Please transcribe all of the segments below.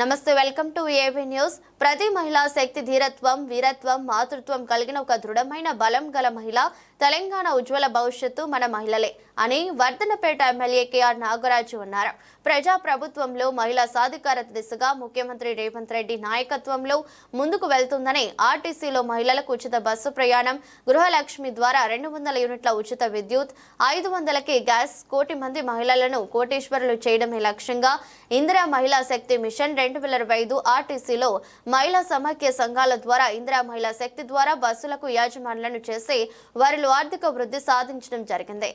నమస్తే welcome to AB news. ప్రతి మహిళా శక్తి ధీరత్వం వీరత్వం మాతృత్వం కలిగిన ఒక దృఢమైన బలం గల మహిళ తెలంగాణ ఉజ్వల భవిష్యత్తు మన మహిళలే అని వర్ధనపేట ఎమ్మెల్యే కేఆర్ నాగరాజు అన్నారు. ప్రజా ప్రభుత్వంలో మహిళా సాధికారత దిశగా ముఖ్యమంత్రి రేవంత్ రెడ్డి నాయకత్వంలో ముందుకు వెళ్తుందని ఆర్టీసీలో మహిళలకు ఉచిత బస్సు ప్రయాణం గృహలక్ష్మి ద్వారా రెండు వందల యూనిట్ల ఉచిత విద్యుత్ ఐదు వందలకి గ్యాస్ కోటి మంది మహిళలను కోటీశ్వరులు చేయడమే లక్ష్యంగా ఇందిరా మహిళా శక్తి మిషన్ రెండు వేల ఇరవై ఐదు ఆర్టీసీలో మహిళా సమాఖ్య సంఘాల ద్వారా ఇందిరా మహిళా శక్తి ద్వారా బస్సులకు యాజమానులను చేసి వారిలో ఆర్థిక వృద్ధి సాధించడం జరిగింది.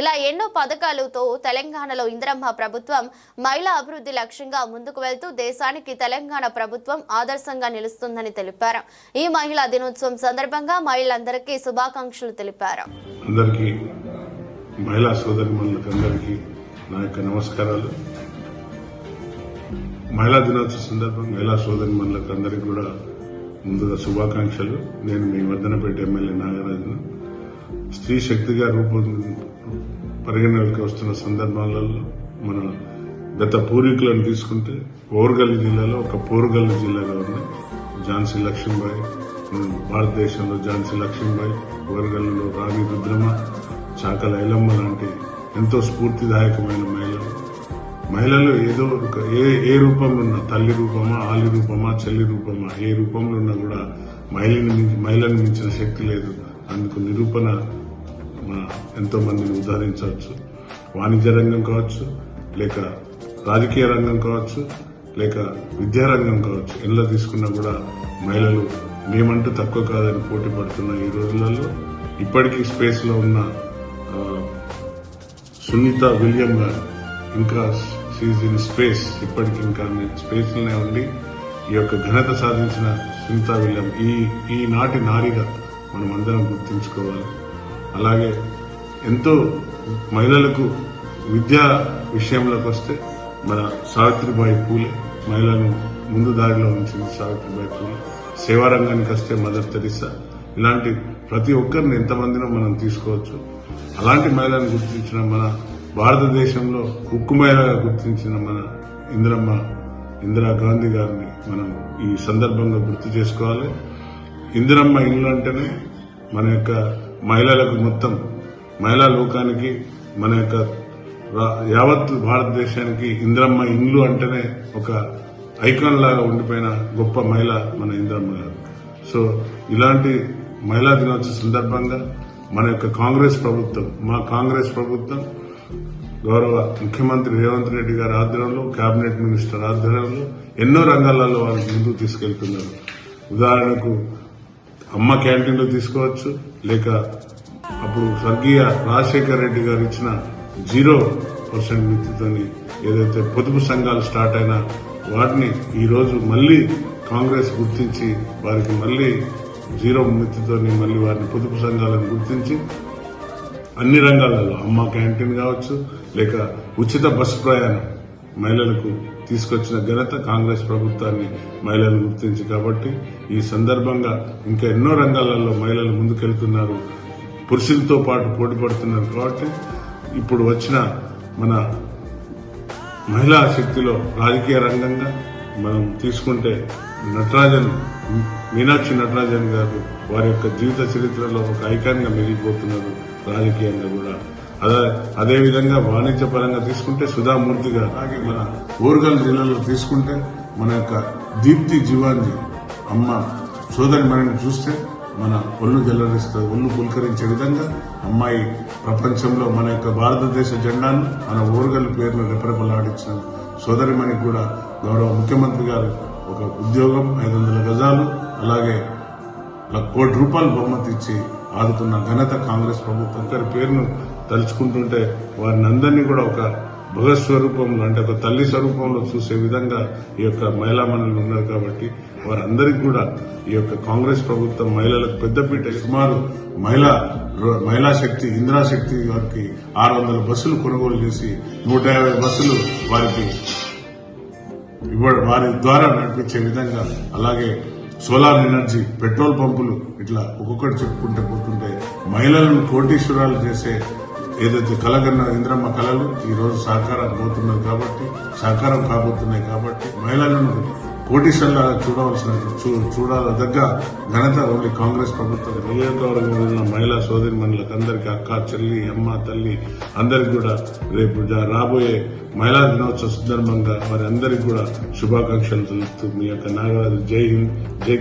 ఇలా ఎన్నో పథకాలతో తెలంగాణలో ఇందిరమ్మ ప్రభుత్వం మహిళా అభివృద్ధి లక్ష్యంగా ముందుకు వెళ్తూ దేశానికి తెలంగాణ ప్రభుత్వం ఆదర్శంగా నిలుస్తుందని తెలిపారు. ఈ మహిళా దినోత్సవం సందర్భంగా మహిళలందరికీ శుభాకాంక్షలు తెలిపారు. అందరికీ మహిళా సోదరి నా యొక్క నమస్కారాలు. మహిళా దినోత్సవ సందర్భంగా మహిళా సోదరిమణులకు అందరికీ కూడా ముందుగా శుభాకాంక్షలు. నేను మీ వర్ధనపేట ఎమ్మెల్యే నాగరాజును. స్త్రీ శక్తిగా రూపొంది పరిగణలోకి వస్తున్న సందర్భాలలో మన గత పూర్వీకులను తీసుకుంటే ఓర్గల్లు జిల్లాలో ఒక పోరుగల్లు జిల్లాగా ఉంది ఝాన్సీ లక్ష్మీబాయి భారతదేశంలో ఝాన్సీ లక్ష్మీబాయి ఓర్గల్లులో రాణి రుద్రమ చాకల ఐలమ్మ లాంటి ఎంతో స్ఫూర్తిదాయకమైన మహిళలు మహిళలు ఏదో ఒక ఏ ఏ రూపంలో ఉన్నా తల్లి రూపమా ఆలి రూపమా చెల్లి రూపమా ఏ రూపంలో ఉన్నా కూడా మహిళని మించి- మహిళను మించిన శక్తి లేదు. అందుకు నిరూపణ ఎంతో మందిని ఉదాహరించవచ్చు వాణిజ్య రంగం కావచ్చు లేక రాజకీయ రంగం కావచ్చు లేక విద్యా రంగం కావచ్చు. ఎలా తీసుకున్నా కూడా మహిళలు మేమంటూ తక్కువ కాదని పోటీ పడుతున్న ఈ రోజులలో ఇప్పటికీ స్పేస్లో ఉన్న సునీత విలియం గారు ఇంకా సీజ్ ఇన్ స్పేస్ ఇప్పటికి ఇంకా స్పేస్లోనే ఉండి ఈ యొక్క ఘనత సాధించిన సునీతా విలియం ఈ ఈనాటి నారిగా మనం అందరం గుర్తుంచుకోవాలి. అలాగే ఎంతో మహిళలకు విద్యా విషయంలోకి వస్తే మన సావిత్రిబాయి పూలే మహిళలను ముందు దారిలో ఉంచింది సావిత్రిబాయి పూలే. సేవా రంగానికి వస్తే మదర్ తెరిసా ఇలాంటి ప్రతి ఒక్కరిని ఎంతమందినో మనం తీసుకోవచ్చు. అలాంటి మహిళలను గుర్తించిన మన భారతదేశంలో ఉక్కు మహిళగా గుర్తించిన మన ఇందిరమ్మ ఇందిరా గాంధీ గారిని మనం ఈ సందర్భంగా గుర్తు చేసుకోవాలి. ఇందిరమ్మ ఇల్లు అంటేనే మన యొక్క మహిళలకు మొత్తం మహిళా లోకానికి మన యొక్క యావత్ భారతదేశానికి ఇందిరమ్మ ఇల్లు అంటేనే ఒక ఐకాన్ లాగా ఉండిపోయిన గొప్ప మహిళ మన ఇందిరమ్మ గారు. సో ఇలాంటి మహిళా దినోత్సవ సందర్భంగా మన యొక్క కాంగ్రెస్ ప్రభుత్వం మా కాంగ్రెస్ ప్రభుత్వం గౌరవ ముఖ్యమంత్రి రేవంత్ రెడ్డి గారి ఆధ్వర్యంలో కేబినెట్ మినిస్టర్ ఆధ్వర్యంలో ఎన్నో రంగాలలో వారికి ముందుకు తీసుకెళ్తున్నారు. ఉదాహరణకు అమ్మ క్యాంటీన్లో తీసుకోవచ్చు లేక అప్పుడు స్వర్గీయ రాజశేఖర్ రెడ్డి గారు ఇచ్చిన జీరో పర్సెంట్ మితితోని ఏదైతే పొదుపు సంఘాలు స్టార్ట్ అయినా వాటిని ఈ రోజు కాంగ్రెస్ గుర్తించి వారికి మళ్ళీ జీరో మితితోని మళ్ళీ వారిని పొదుపు సంఘాలను గుర్తించి అన్ని రంగాలలో అమ్మ క్యాంటీన్ కావచ్చు లేక ఉచిత బస్సు ప్రయాణం మహిళలకు తీసుకొచ్చిన ఘనత కాంగ్రెస్ ప్రభుత్వాన్ని మహిళలు గుర్తించి. కాబట్టి ఈ సందర్భంగా ఇంకా ఎన్నో రంగాలలో మహిళలు ముందుకెళ్తున్నారు. పురుషులతో పాటు పోటీ పడుతున్నారు. కాబట్టి ఇప్పుడు వచ్చిన మన మహిళా శక్తిలో రాజకీయ రంగంగా మనం తీసుకుంటే నటరాజన్ మీనాక్షి నటరాజన్ గారు వారి యొక్క జీవిత చరిత్రలో ఒక ఐకాన్గా మిగిలిపోతున్నారు. రాజకీయంగా కూడా. అదే అదేవిధంగా వాణిజ్య పరంగా తీసుకుంటే సుధామూర్తి గారు అలాగే మన ఊరుగల్ జిల్లాలో తీసుకుంటే మన యొక్క దీప్తి జీవాంజీ అమ్మ సోదరి మనని చూస్తే మన ఒళ్ళు జల్లరిస్తుంది ఒళ్ళు పులకరించే విధంగా అమ్మాయి ప్రపంచంలో మన యొక్క భారతదేశ జెండాను మన ఊరుగల్ పేరును రెపరెపలాడించిన సోదరిమణికి కూడా గౌరవ ముఖ్యమంత్రి గారు ఒక ఉద్యోగం ఐదు వందల గజాలు అలాగే కోటి రూపాయలు బహుమతి ఇచ్చి ఆదుకున్న ఘనత కాంగ్రెస్ ప్రభుత్వం గారి పేరును తలుచుకుంటుంటే వారిని అందరినీ కూడా ఒక భగత్ స్వరూపంలో అంటే ఒక తల్లి స్వరూపంలో చూసే విధంగా ఈ యొక్క మహిళా మండలి ఉన్నారు కాబట్టి వారందరికీ కూడా ఈ యొక్క కాంగ్రెస్ ప్రభుత్వం మహిళలకు పెద్దపీట సుమారు మహిళా మహిళా శక్తి ఇందిరా శక్తి వారికి ఆరు వందల బస్సులు కొనుగోలు చేసి నూట యాభై బస్సులు వారికి ఇవ్వ వారి ద్వారా నడిపించే విధంగా అలాగే సోలార్ ఎనర్జీ పెట్రోల్ పంపులు ఇట్లా ఒక్కొక్కటి చెప్పుకుంటే పోతుంటే మహిళలను కోటీశ్వరాలు చేసే ఏదైతే కలగన్న ఇంద్రమ్మ కళలు ఈ రోజు సాకారం పోతున్నది కాబట్టి సాకారం కాబోతున్నాయి కాబట్టి మహిళలను కోటీశ్వర్లాగా చూడవలసిన చూ- చూడాలదగ్గ ఘనత ఓన్లీ కాంగ్రెస్ ప్రభుత్వం. నియోజకవర్గం ఉన్న మహిళా సోదరి మండలకు అందరికీ అక్క చెల్లి అమ్మ తల్లి అందరికి కూడా రేపు రాబోయే మహిళా దినోత్సవ సందర్భంగా వారి అందరికీ కూడా శుభాకాంక్షలు తెలుపుతూ మీ యొక్క నాగరాజు. జై హింద్ జై